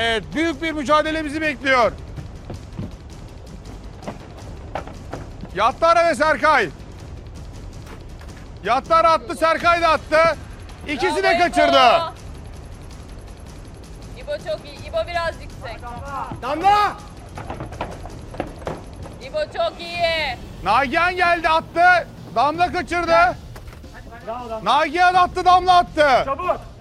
Evet, büyük bir mücadele bizi bekliyor. Yattara ve Serkay. Yattara attı, Serkay da attı. İkisi de kaçırdı. İbo. İbo çok iyi. İbo biraz yüksek. Damla! İbo çok iyi. Nagihan geldi, attı. Damla kaçırdı. Nagihan attı, Damla attı. Çabuk!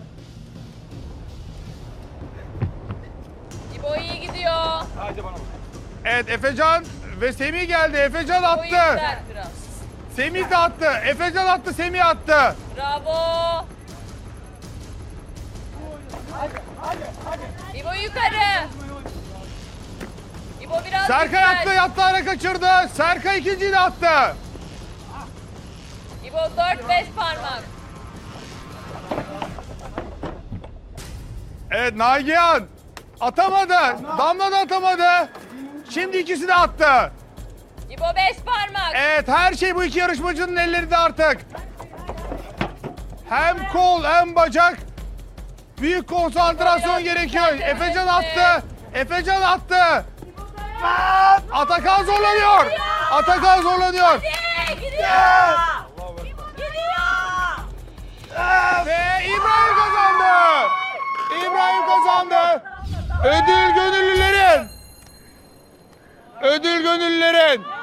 Evet, Efecan ve Semih geldi. Efecan attı. Semih de attı. Efecan attı, Semih attı. Bravo. İbo yukarı. İbo biraz Serkay yükselt. attı, Yattara kaçırdı. Serkay ikinciyi de attı. İbo 4-5 parmak. Evet Nagihan atamadı. Damla da atamadı. Şimdi ikisi de attı. İbo 5 parmak. Evet her şey bu iki yarışmacının ellerinde artık. Hem kol hem bacak. Büyük konsantrasyon gerekiyor. Efecan attı. Efecan attı. Atakan zorlanıyor. Atakan zorlanıyor. Hadi. Gidiyor. Ödül gönüllülerin. Ödül gönüllülerin.